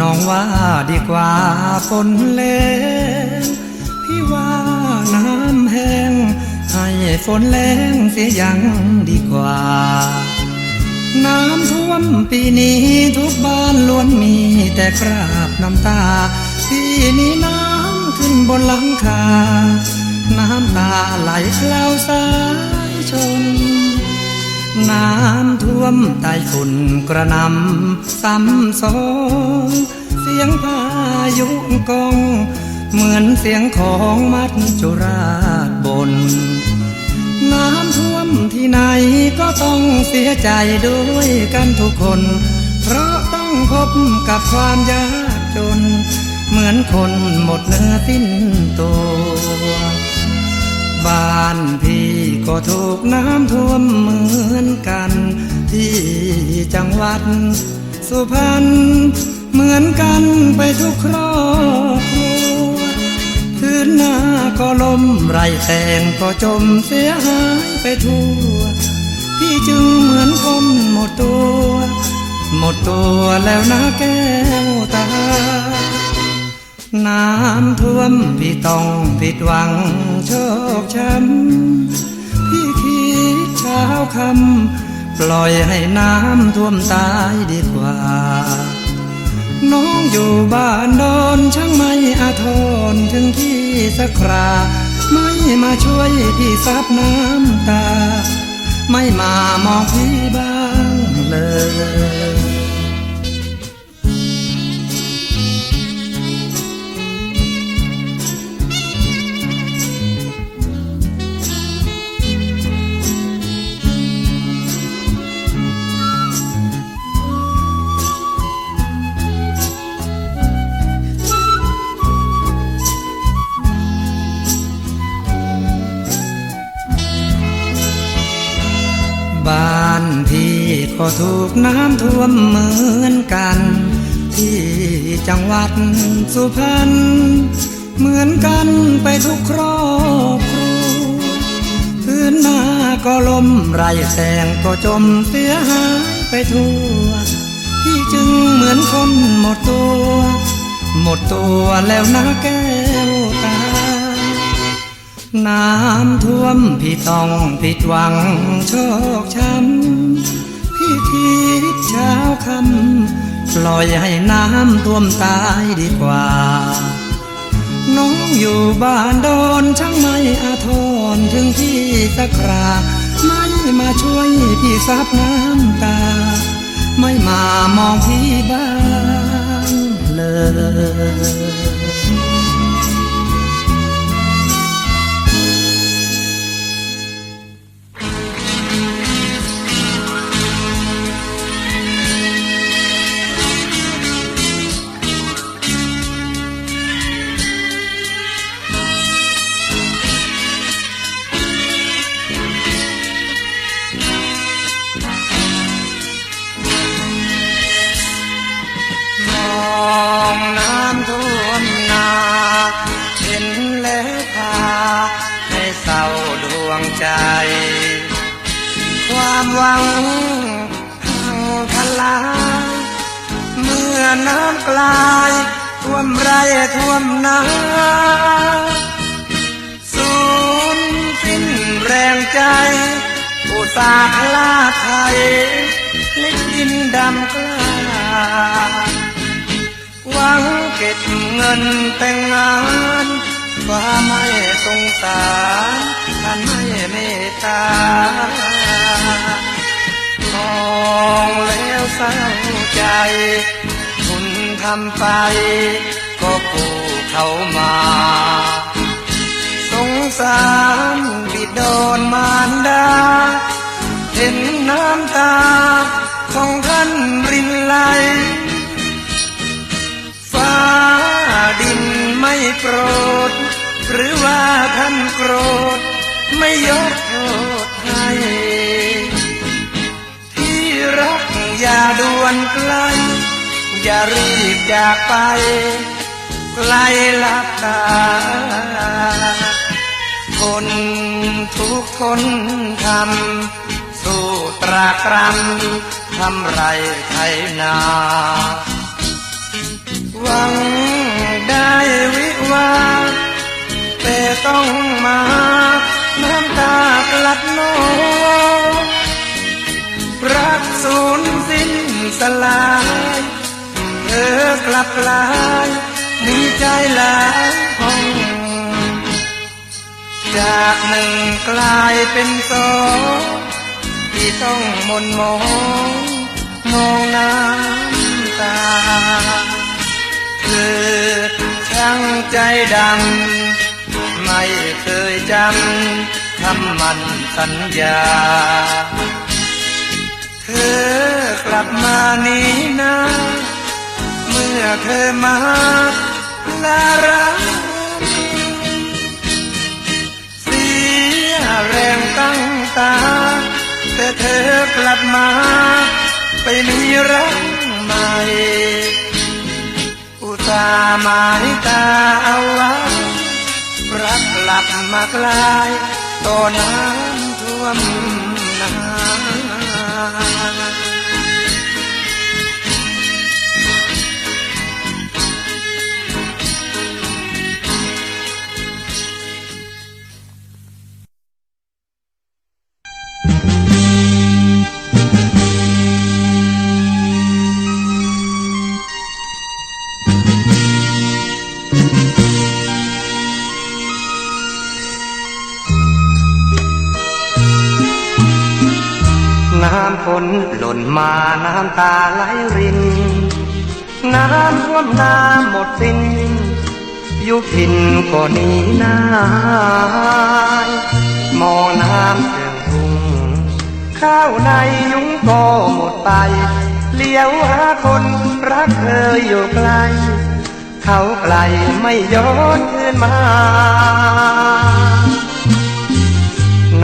น้องว่าดีกว่าฝนแรงพี่ว่าน้ำแห้งให้ฝนแรงเสียยังดีกว่า น้ำท่วมปีนี้ทุกบ้านล้วนมีแต่คราบน้ำตา ที่นี้น้ำขึ้นบนหลังคา น้ำตาไหลเคล้าสายชน น้ำท่วมใต้ฝุ่นกระนำซ้ำสองเสียงพายุกอง เหมือนเสียงของมัดจุราชบน น้ำท่วมที่ไหนก็ต้องเสียใจด้วยกันทุกคน เพราะต้องพบกับความยากจน เหมือนคนหมดเนื้อสิ้นตัว บ้านพี่ ก็ถูกน้ำท่วมเหมือนกัน ที่จังหวัด สุพรรณเหมือนกันไปทุกครอบครัวพื้นหน้าก็ล้มไรแตงก็จมเสียหายไปทั่ว พี่จึงเหมือนคนหมดตัว หมดตัวแล้วนะแก้วตา น้ำท่วมพี่ต้องผิดหวังโชคช้ำ ช้าคำปล่อยให้น้ำท่วมตายดีกว่า น้องอยู่บ้านดอนช่างไม่อาทรถึงที่สักครา ไม่มาช่วยพี่ซับน้ำตา ไม่มามองพี่บ้างเลย บ้านพี่ก็ถูกน้ำท่วมเหมือนกัน ที่จังหวัดสุพรรณเหมือนกันไปทุกครอบครัวพื้นหน้าก็ล้มไรแสงก็จมเสียหายไปทั่ว พี่จึงเหมือนคนหมดตัว หมดตัวแล้วนะแก้ น้ำท่วมพี่ต้องผิดหวังโชคช้ำพี่คิดเช้าคำปล่อยให้น้ำท่วมตายดีกว่า น้องอยู่บ้านโดนช่างไม่อาทรถึงที่สักคราไม่มาช่วยพี่ซับน้ำตา ไม่มามองพี่บ้างเลย ดวงใจ ความหวังพังทลายเมื่อน้ำกลายท่วมไรท่วมนาสูญสิ้นแรงใจอุตสาหลาไทยเล็กดินดำกล้าหวังเก็บเงินแต่งงาน ฟ้าไม่สงสารท่านไม่เมตตามองแล้วเศร้าใจ คุณทำไป ก็กู้เขามา สงสารบิดอนมารดา เห็นน้ำตา ของท่านรินไหลฟ้าดินไม่โปรด หรือว่าท่านโกรธ ไม่ยกโทษให้ที่รักอย่าด่วนไกล อย่ารีบจากไปไกลลับตาคนทุกคนทำ สู้ตรากตรำทำไรไทยนา ต้องมาน้ำตากลัดน้อรักสูญสิ้นสลาย เธอกลับลายมีใจหลายห้องจากหนึ่งกลายเป็นสองที่ต้องมนมองมองน้ำตา เธอช่างใจดำ ไม่เคยจำคำมันสัญญา เธอกลับมานี้นะ เมื่อเธอมาลารักเสียแรงตั้งตา แต่เธอกลับมา ไปมีรักใหม่ อุตส่าห์หมายตาเอาไว้ กกมากลายต่อน้ำท่วม นาน้ำฝนหล่นมาน้ำตาไหลริน น้ำท่วมน้ำหมดสิ้นอยู่พินก็หนีนายมองน้ำเสื่องทุ่งข้าวในยุ้งก็หมดไป เลี้ยวหาคนรักเธออยู่ไกล เขาไกลไม่ย้อนคืนมา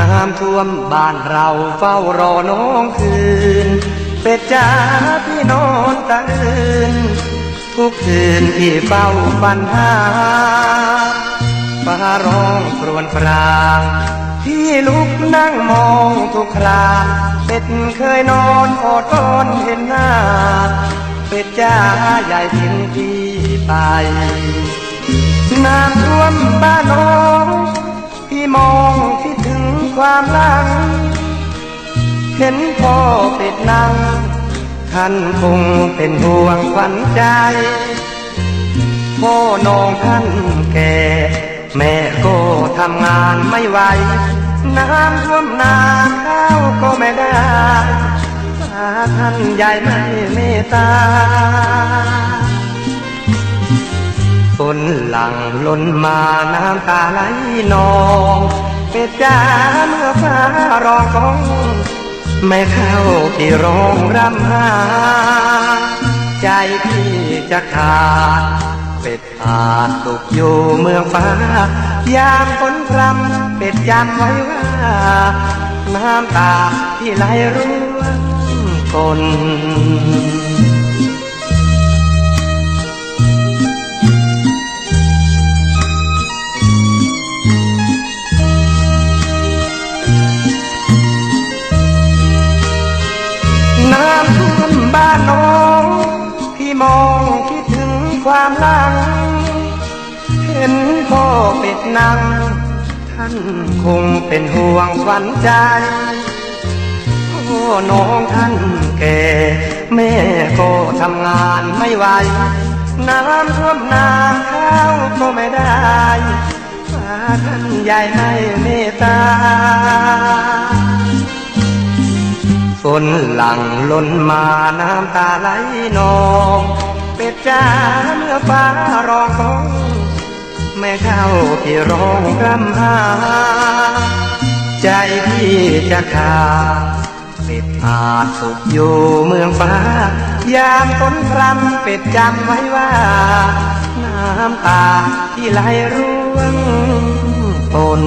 น้ำท่วมบ้านเราเฝ้ารอน้องคืน เป็ดจ้าพี่นอนตะอื่น ทุกคืนที่เฝ้าปัญหาฟ้าร้องครวญครางพี่ลุกนั่งมองทุกคราเป็ดเคยนอนอดทนเห็นหน้า เป็ดจ้าใหญ่ทิ้งพี่ไป น้ำท่วมบ้านน้อง พี่มองคิดถึง ความหลัง เห็นพ่อเป็ดนั่งท่านคงเป็นห่วงขวัญใจ พ่อน้องท่านแก่ แม่ก็ทำงานไม่ไหว น้ำท่วมนาข้าวก็ไม่ได้ถ้าท่านใหญ่ไม่เมตตาฝนหลังล้นมาน้ำตาไหลนอง เป็ดจ้าเมื่อฟ้าร้องกอง ไม่เข้าที่ร้องรำหา ใจพี่จะขาด เป็ดอาจตกอยู่เมืองฟ้า ยามฝนพรำเป็ดยามไว้ว่า น้ำตาที่ไหลร่วงกลน้ มองคิดถึงความหลัง เห็นพ่อเป็ดนั่งท่านคงเป็นห่วงขวัญใจพ่อน้องท่านแก่ แม่ก็ทำงานไม่ไหว น้ำท่วมนาข้าวก็ไม่ได้ฟ้าท่านใหญ่ไม่เมตตา ฝนหลังล้นมาน้ำตาไหลนอง เป็ดจ้าเมื่อฟ้าร้องก้องแม่เข้าที่ร้องรำหา ใจพี่จะขาดเป็ดอาจสุขอยู่เมืองฟ้า ยามฝนพรำเป็ดจำไว้ว่า น้ำตาที่ไหลร่วงปน